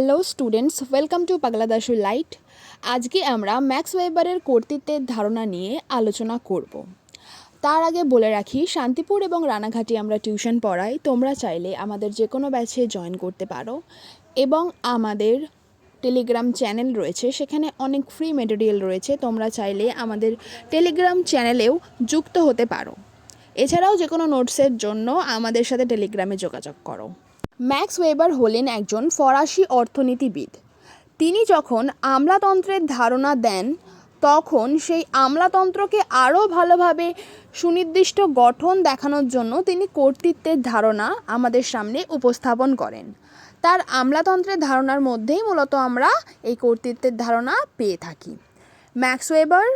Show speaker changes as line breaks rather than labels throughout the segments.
Hello students welcome to পাগলাদাসু light আজকে আমরা ম্যাক্স ওয়েবারের কর্তৃত্বের ধারণা নিয়ে আলোচনা করব। তার আগে বলে রাখি, শান্তিপুর এবং রানাঘাটে আমরা টিউশন পড়াই, তোমরা চাইলে আমাদের যে কোনো ব্যাচে জয়েন করতে পারো। এবং আমাদের টেলিগ্রাম চ্যানেল রয়েছে, সেখানে অনেক ফ্রি মেটেরিয়াল রয়েছে, তোমরা চাইলে আমাদের টেলিগ্রাম চ্যানেলেও যুক্ত হতে পারো। এছাড়াও যে কোনো নোটসের জন্য আমাদের সাথে টেলিগ্রামে যোগাযোগ করো। ম্যাক্স ওয়েবার হলেন একজন ফরাসি অর্থনীতিবিদ। তিনি যখন আমলাতন্ত্রের ধারণা দেন, তখন সেই আমলাতন্ত্রকে আরও ভালোভাবে সুনির্দিষ্ট গঠন দেখানোর জন্য তিনি কর্তৃত্বের ধারণা আমাদের সামনে উপস্থাপন করেন। তার আমলাতন্ত্রের ধারণার মধ্যেই মূলত আমরা এই কর্তৃত্বের ধারণা পেয়ে থাকি। ম্যাক্স ওয়েবার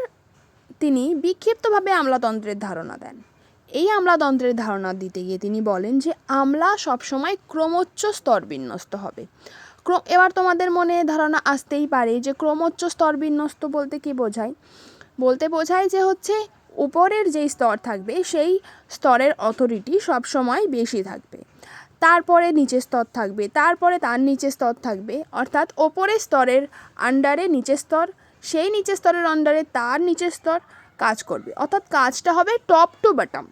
তিনি বিক্ষিপ্তভাবে আমলাতন্ত্রের ধারণা দেন। এই আমলাতন্ত্রের ধারণা দিতে গিয়ে তিনি বলেন যে আমলা সবসময় ক্রমোচ্চ স্তর বিন্যস্ত হবে। এবার তোমাদের মনে ধারণা আসতেই পারে যে ক্রমোচ্চ স্তর বিন্যস্ত বলতে কি বোঝায়? বলতে বোঝায় যে হচ্ছে উপরের যেই স্তর থাকবে, সেই স্তরের অথরিটি সবসময় বেশি থাকবে। তারপরে নিচের স্তর থাকবে, তারপরে তার নিচের স্তর থাকবে। অর্থাৎ ওপরের স্তরের আন্ডারে নিচের স্তর, সেই নিচের স্তরের আন্ডারে তার নিচের স্তর কাজ করবে। অর্থাৎ কাজটা হবে টপ টু বটম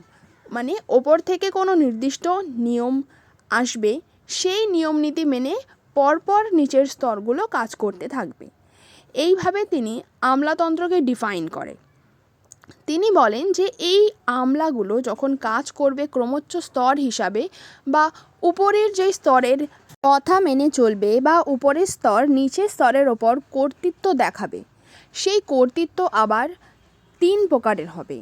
মানে ওপর থেকে কোনো নির্দিষ্ট নিয়ম আসবে, সেই নিয়ম নীতি মেনে পরপর নিচের স্তরগুলো কাজ করতে থাকবে। এইভাবে তিনি আমলাতন্ত্রকে ডিফাইন করে। তিনি বলেন যে এই আমলাগুলো যখন কাজ করবে ক্রমোচ্চ স্তর হিসাবে বা উপরের যে স্তরের কথা মেনে চলবে বা উপরের স্তর নিচের স্তরের ওপর কর্তৃত্ব দেখাবে, সেই কর্তৃত্ব আবার তিন প্রকারের হবে।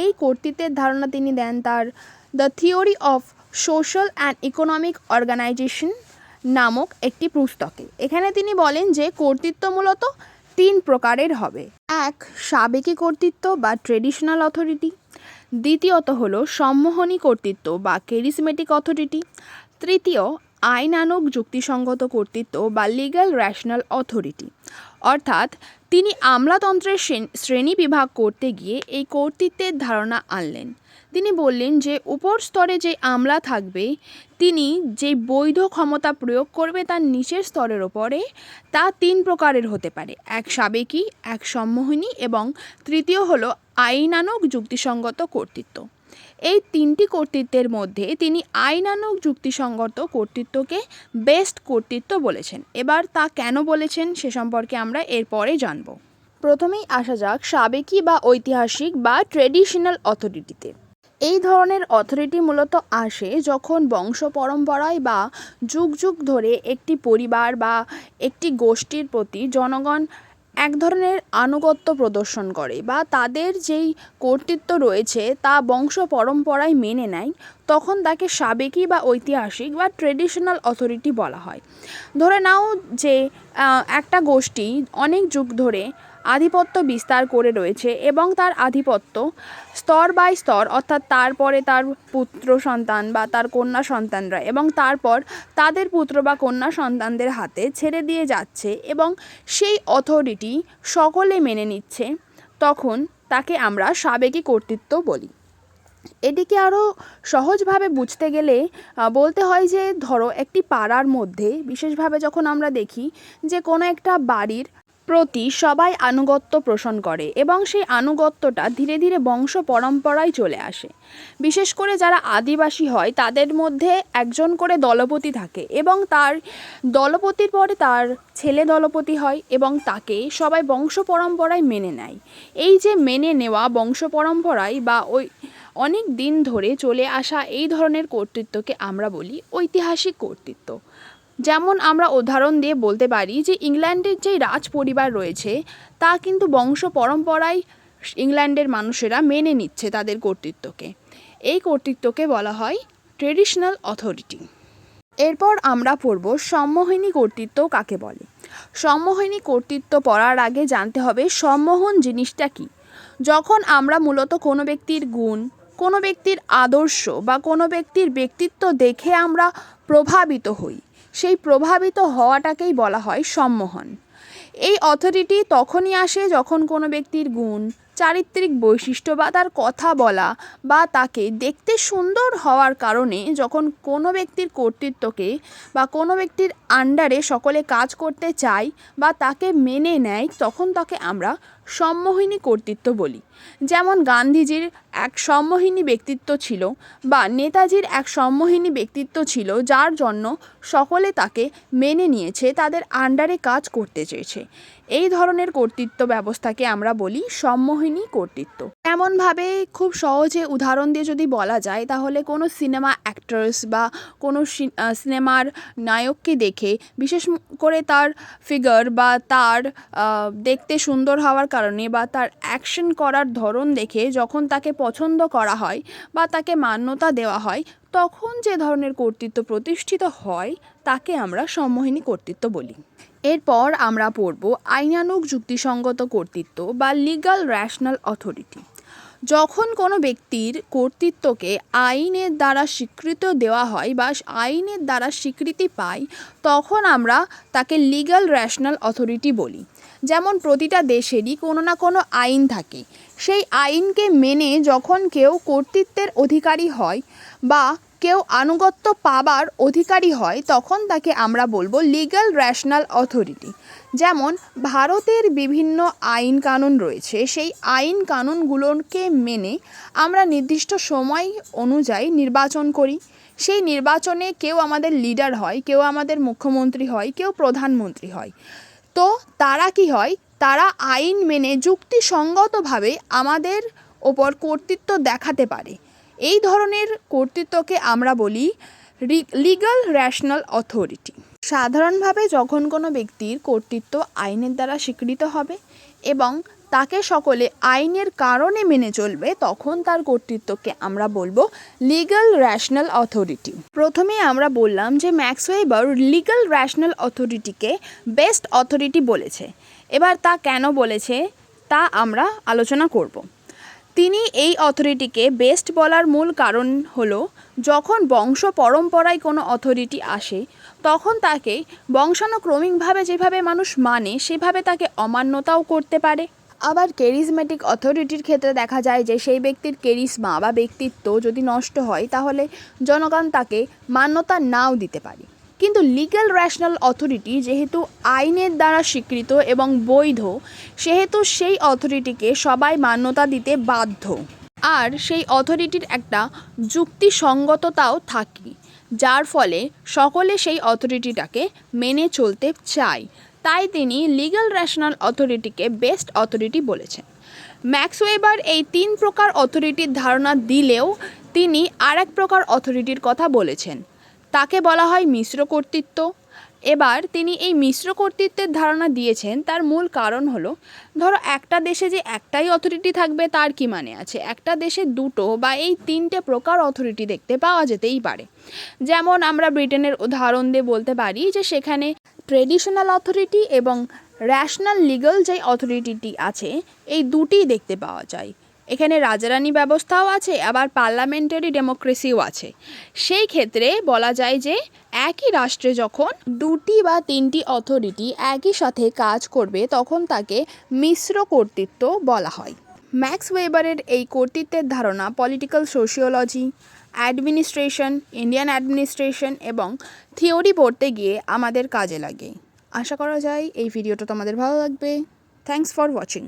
এই কর্তৃত্বের ধারণা তিনি দেন তার the theory of social and economic organization নামক একটি পুস্তকে। এখানে তিনি বলেন যে কর্তৃত্ব মূলত তিন প্রকারের হবে। এক, সাবেকি কর্তৃত্ব বা ট্রেডিশনাল অথরিটি। দ্বিতীয়ত হলো সম্মোহনী কর্তৃত্ব বা কেরিসমেটিক অথরিটি। তৃতীয় আইনানুগ যুক্তিসঙ্গত কর্তৃত্ব বা লিগ্যাল র্যাশনাল অথরিটি অর্থাৎ, তিনি আমলাতন্ত্রের শ্রেণ- বিভাগ করতে গিয়ে এই কর্তৃত্বের ধারণা আনলেন। তিনি বললেন যে, উপর স্তরে যে আমলা থাকবে, তিনি যে বৈধ ক্ষমতা প্রয়োগ করবে তার নিচের স্তরের ওপরে, তা তিন প্রকারের হতে পারে। এক সাবেকি, এক সম্মোহিনী এবং তৃতীয় হলো আইনানুগ যুক্তিসঙ্গত কর্তৃত্ব। এই তিনটি কর্তৃত্বের মধ্যে তিনি আইনানুগ যুক্তিসঙ্গত কর্তৃত্বকে বেস্ট কর্তৃত্ব বলেছেন। এবার তা কেন বলেছেন সে সম্পর্কে আমরা এরপরে জানব। প্রথমেই আসা যাক সাবেকি বা ঐতিহাসিক বা ট্রেডিশনাল অথরিটিতে। এই ধরনের অথরিটি মূলত আসে যখন বংশ পরম্পরায় বা যুগ যুগ ধরে একটি পরিবার বা একটি গোষ্ঠীর প্রতি জনগণ এক ধরনের আনুগত্য প্রদর্শন করে বা তাদের যেই কর্তৃত্ব রয়েছে তা বংশ পরম্পরায় মেনে নেয়, তখন তাকে সাবেকি বা ঐতিহাসিক বা ট্রেডিশনাল অথরিটি বলা হয়। ধরে নাও যে একটা গোষ্ঠী অনেক যুগ ধরে আধিপত্য বিস্তার করে রয়েছে এবং তার আধিপত্য স্তর বাই স্তর, অর্থাৎ তারপরে তার পুত্র সন্তান বা তার কন্যা সন্তানরা এবং তারপর তাদের পুত্র বা কন্যা সন্তানদের হাতে ছেড়ে দিয়ে যাচ্ছে এবং সেই অথরিটি সকলে মেনে নিচ্ছে, তখন তাকে আমরা সাবেকি কর্তৃত্ব বলি। এটিকে আরও সহজভাবে বুঝতে গেলে বলতে হয় যে ধরো একটি পাড়ার মধ্যে, বিশেষভাবে যখন আমরা দেখি যে কোনো একটা বাড়ির প্রতি সবাই আনুগত্য পোষণ করে এবং সেই আনুগত্যটা ধীরে ধীরে বংশ পরম্পরায় চলে আসে। বিশেষ করে যারা আদিবাসী হয়, তাদের মধ্যে একজন করে দলপতি থাকে এবং তার দলপতির পরে তার ছেলে দলপতি হয় এবং তাকে সবাই বংশ পরম্পরায় মেনে নেয়। এই যে মেনে নেওয়া বংশ পরম্পরায় বা ওই অনেক দিন ধরে চলে আসা এই ধরনের কর্তৃত্বকে আমরা বলি ঐতিহাসিক কর্তৃত্ব। যেমন আমরা উদাহরণ দিয়ে বলতে পারি যে ইংল্যান্ডের যে রাজ পরিবার রয়েছে, তা কিন্তু বংশ পরম্পরায় ইংল্যান্ডের মানুষেরা মেনে নিচ্ছে তাদের কর্তৃত্বকে। এই কর্তৃত্বকে বলা হয় ট্রেডিশনাল অথরিটি। এরপর আমরা পড়ব সম্মোহিনী কর্তৃত্ব কাকে বলে। সম্মোহিনী কর্তৃত্ব পড়ার আগে জানতে হবে সম্মোহন জিনিসটা কী। যখন আমরা মূলত কোনো ব্যক্তির গুণ, কোনো ব্যক্তির আদর্শ বা কোনো ব্যক্তির ব্যক্তিত্ব দেখে আমরা প্রভাবিত হই সেই প্রভাবিত হওয়াটাকেই বলা হয় সম্মোহন। এই অথরিটি তখনই আসে যখন কোনো ব্যক্তির গুণ, চারিত্রিক বৈশিষ্ট্য বা তার কথা বলা বা তাকে দেখতে সুন্দর হওয়ার কারণে যখন কোনো ব্যক্তির কর্তৃত্বকে বা কোনো ব্যক্তির আন্ডারে সকলে কাজ করতে চায় বা তাকে মেনে নেয়, তখন তাকে আমরা সম্মোহিনী কর্তৃত্ব বলি। যেমন গান্ধীজির এক সম্মোহিনী ব্যক্তিত্ব ছিল বা নেতাজির এক সম্মোহিনী ব্যক্তিত্ব ছিল যার জন্য সকলে তাকে মেনে নিয়েছে, তাদের আন্ডারে কাজ করতে চেয়েছে। এই ধরনের কর্তৃত্ব ব্যবস্থাকে আমরা বলি সম্মোহিনী কর্তৃত্ব। এমনভাবে খুব সহজে উদাহরণ দিয়ে যদি বলা যায়, তাহলে কোনো সিনেমা অ্যাক্ট্রেস বা কোনো সিনেমার নায়ককে দেখে, বিশেষ করে তার ফিগার বা তার দেখতে সুন্দর হওয়ার কারণে বা তার অ্যাকশন করার ধরন দেখে যখন তাকে পছন্দ করা হয় বা তাকে মান্যতা দেওয়া হয়, তখন যে ধরনের কর্তৃত্ব প্রতিষ্ঠিত হয়, তাকে আমরা সম্মোহিনী কর্তৃত্ব বলি। এরপর আমরা পড়ব আইনানুগ যুক্তিসঙ্গত কর্তৃত্ব বা লিগাল র্যাশনাল অথরিটি যখন কোনো ব্যক্তির কর্তৃত্বকে আইনের দ্বারা স্বীকৃত দেওয়া হয় বা আইনের দ্বারা স্বীকৃতি পায়, তখন আমরা তাকে লিগাল র্যাশনাল অথরিটি বলি। যেমন প্রতিটা দেশেরই কোনো না কোনো আইন থাকে। সেই আইনকে মেনে যখন কেউ কর্তৃত্বের অধিকারী হয় বা কেউ আনুগত্য পাবার অধিকারী হয়, তখন তাকে আমরা বলব লিগাল র্যাশনাল অথরিটি যেমন, ভারতের বিভিন্ন আইন কানুন রয়েছে, সেই আইন কানুনগুলোকে মেনে আমরা নির্দিষ্ট সময় অনুযায়ী নির্বাচন করি। সেই নির্বাচনে কেউ আমাদের লিডার হয়, কেউ আমাদের মুখ্যমন্ত্রী হয়, কেউ প্রধানমন্ত্রী হয়। তো তারা কি হয়? তারা আইন মেনে যুক্তিসঙ্গতভাবে আমাদের ওপর কর্তৃত্ব দেখাতে পারে। এই ধরনের কর্তৃত্বকে আমরা বলি লিগাল র্যাশনাল অথরিটি সাধারণভাবে যখন কোনো ব্যক্তির কর্তৃত্ব আইনের দ্বারা স্বীকৃত হবে এবং তাকে সকলে আইনের কারণে মেনে চলবে, তখন তার কর্তৃত্বকে আমরা বলব লিগাল র্যাশনাল অথরিটি প্রথমে আমরা বললাম যে ম্যাক্স ওয়েবার লিগাল র্যাশনাল অথরিটিকে বেস্ট অথরিটি বলেছে। এবার তা কেন বলেছে, তা আমরা আলোচনা করব। তিনি এই অথরিটিকে বেস্ট বলার মূল কারণ হলো, যখন বংশ পরম্পরায় কোনো অথরিটি আসে, তখন তাকে বংশানুক্রমিকভাবে যেভাবে মানুষ মানে সেভাবে তাকে অমান্যতাও করতে পারে। আবার কেরিজম্যাটিক অথরিটির ক্ষেত্রে দেখা যায় যে, সেই ব্যক্তির কেরিসমা বা ব্যক্তিত্ব যদি নষ্ট হয়, তাহলে জনগণ তাকে মান্যতা নাও দিতে পারে। কিন্তু লিগ্যাল র্যাশনাল অথরিটি যেহেতু আইনের দ্বারা স্বীকৃত এবং বৈধ, সেহেতু সেই অথরিটিকে সবাই মান্যতা দিতে বাধ্য। আর সেই অথরিটির একটা যুক্তিসঙ্গততাও থাকে, যার ফলে সকলে সেই অথরিটিটাকে মেনে চলতে চায়। তাই তিনি লিগ্যাল র্যাশনাল অথরিটিকে বেস্ট অথরিটি বলেছেন। ম্যাক্সওয়েবার এই তিন প্রকার অথরিটির ধারণা দিলেও তিনি আর এক প্রকার অথরিটির কথা বলেছেন। তাকে বলা হয় মিশ্র কর্তৃত্ব। এবার তিনি এই মিশ্র কর্তৃত্বের ধারণা দিয়েছেন, তার মূল কারণ হলো, ধরো একটা দেশে যে একটাই অথরিটি থাকবে, তার কি মানে আছে? একটা দেশে দুটো বা এই তিনটে প্রকার অথরিটি দেখতে পাওয়া যেতেই পারে। যেমন আমরা ব্রিটেনের উদাহরণ দিয়ে বলতে পারি যে সেখানে ট্রেডিশনাল অথরিটি এবং র্যাশনাল লিগাল যে অথরিটিটি আছে, এই দুটিই দেখতে পাওয়া যায়। এখানে রাজারানি ব্যবস্থাও আছে, আবার পার্লামেন্টারি ডেমোক্রেসিও আছে। সেই ক্ষেত্রে বলা যায় যে, একই রাষ্ট্রে যখন দুটি বা তিনটি অথরিটি একই সাথে কাজ করবে, তখন তাকে মিশ্র কর্তৃত্ব বলা হয়। ম্যাক্স ওয়েবারের এই কর্তৃত্বের ধারণা political sociology, administration, Indian administration এবং থিওরি পড়তে গিয়ে আমাদের কাজে লাগে। আশা করা যায় এই ভিডিওটা তোমাদের ভালো লাগবে। Thanks for watching.